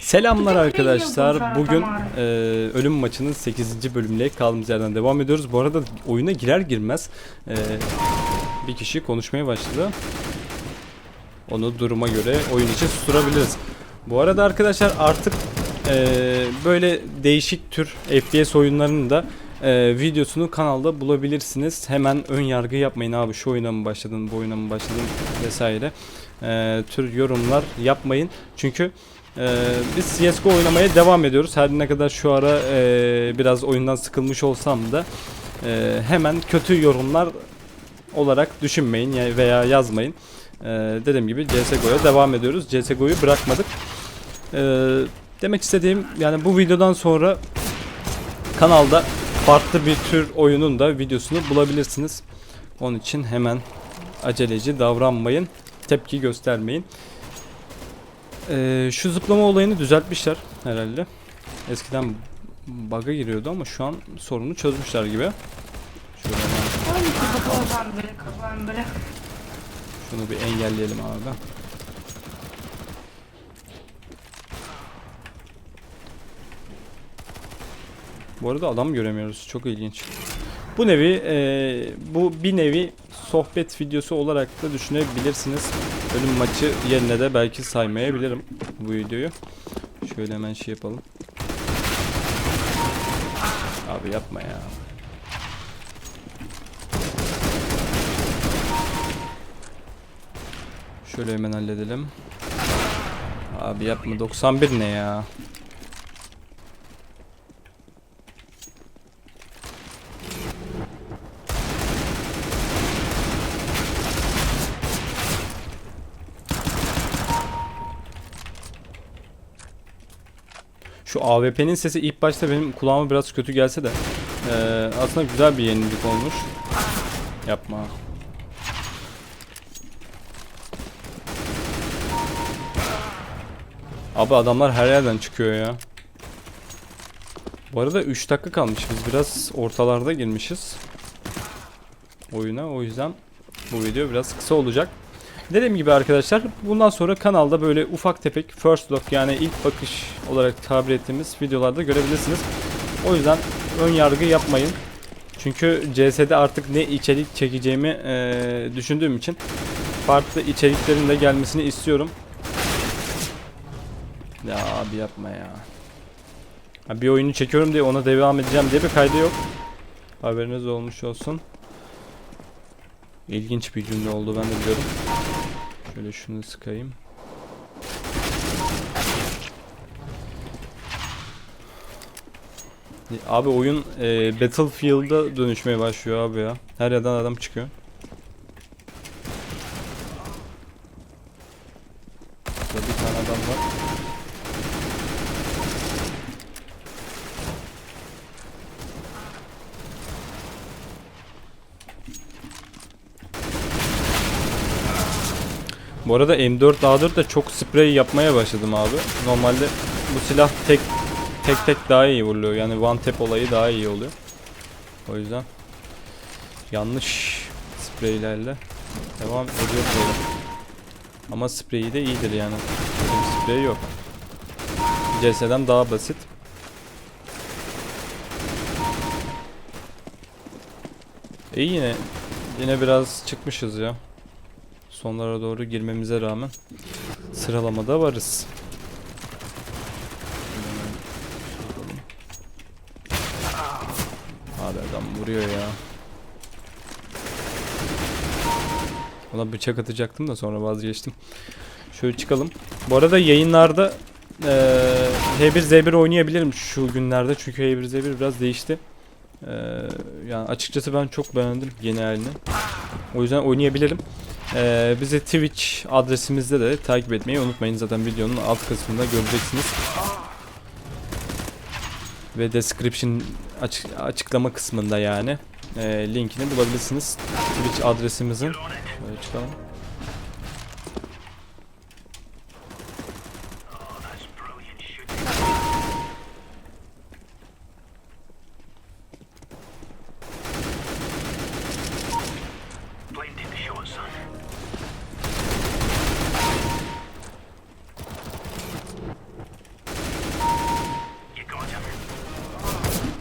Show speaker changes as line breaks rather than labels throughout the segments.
Selamlar arkadaşlar. Bugün e, ölüm maçının 8. bölümüyle kaldığımız yerden devam ediyoruz. Bu arada oyuna girer girmez e, bir kişi konuşmaya başladı. Onu duruma göre oyun için susturabiliriz. Bu arada arkadaşlar artık e, böyle değişik tür FPS oyunlarının da e, videosunu kanalda bulabilirsiniz. Hemen ön yargı yapmayın abi şu oyuna mı başladın, bu oyuna mı başladın vesaire. E, tür yorumlar yapmayın. Çünkü ee, biz CSGO oynamaya devam ediyoruz. Her ne kadar şu ara e, biraz oyundan sıkılmış olsam da e, hemen kötü yorumlar olarak düşünmeyin ya- veya yazmayın. E, dediğim gibi CSGO'ya devam ediyoruz. CSGO'yu bırakmadık. E, demek istediğim yani bu videodan sonra kanalda farklı bir tür oyunun da videosunu bulabilirsiniz. Onun için hemen aceleci davranmayın. Tepki göstermeyin. Ee, şu zıplama olayını düzeltmişler herhalde. Eskiden bug'a giriyordu ama şu an sorunu çözmüşler gibi. Şöyle hemen şunu bir engelleyelim abi. Bu arada adam göremiyoruz. Çok ilginç. Bu nevi e, bu bir nevi sohbet videosu olarak da düşünebilirsiniz. Ölüm maçı yerine de belki saymayabilirim bu videoyu. Şöyle hemen şey yapalım. Abi yapma ya. Şöyle hemen halledelim. Abi yapma 91 ne ya? Şu AWP'nin sesi ilk başta benim kulağıma biraz kötü gelse de eee, aslında güzel bir yenilik olmuş. Yapma. Abi adamlar her yerden çıkıyor ya. Bu arada 3 dakika kalmış. Biz biraz ortalarda girmişiz. Oyuna. O yüzden bu video biraz kısa olacak. Dediğim gibi arkadaşlar bundan sonra kanalda böyle ufak tefek first look yani ilk bakış olarak tabir ettiğimiz videolarda görebilirsiniz. O yüzden ön yargı yapmayın. Çünkü CS'de artık ne içerik çekeceğimi eee, düşündüğüm için farklı içeriklerin de gelmesini istiyorum. Ya abi yapma ya. Bir oyunu çekiyorum diye ona devam edeceğim diye bir kaydı yok. Haberiniz olmuş olsun. İlginç bir cümle oldu ben de biliyorum. Şöyle şunu sıkayım. Abi oyun e, Battlefield'a dönüşmeye başlıyor abi ya. Her yerden adam çıkıyor. Burada bir tane adam var. Bu arada M4A4 da çok sprey yapmaya başladım abi. Normalde bu silah tek tek tek daha iyi vuruyor. Yani one tap olayı daha iyi oluyor. O yüzden yanlış spreylerle devam ediyoruz böyle. Ama spreyi de iyidir yani. Benim sprey yok. CS'den daha basit. İyi yine yine biraz çıkmışız ya. Sonlara doğru girmemize rağmen sıralamada varız. Abi adam vuruyor ya. Ona bıçak atacaktım da sonra vazgeçtim. Şöyle çıkalım. Bu arada yayınlarda eee H1Z1 oynayabilirim şu günlerde çünkü H1Z1 biraz değişti. Eee, yani açıkçası ben çok beğendim yeni halini. O yüzden oynayabilirim. Ee, bizi Twitch adresimizde de takip etmeyi unutmayın. Zaten videonun alt kısmında göreceksiniz. Ve description açık- açıklama kısmında yani ee, linkini bulabilirsiniz. Twitch adresimizin. Şöyle çıkalım.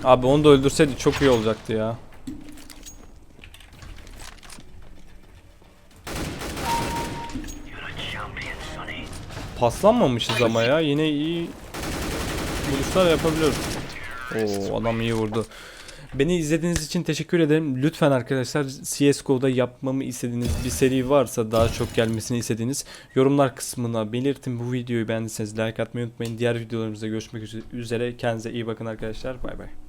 Abi onu da öldürseydi çok iyi olacaktı ya. Paslanmamışız ama ya. Yine iyi vuruşlar yapabiliyoruz. Oo adam iyi vurdu. Beni izlediğiniz için teşekkür ederim. Lütfen arkadaşlar CSGO'da yapmamı istediğiniz bir seri varsa daha çok gelmesini istediğiniz yorumlar kısmına belirtin. Bu videoyu beğendiyseniz like atmayı unutmayın. Diğer videolarımızda görüşmek üzere. Kendinize iyi bakın arkadaşlar. Bay bay.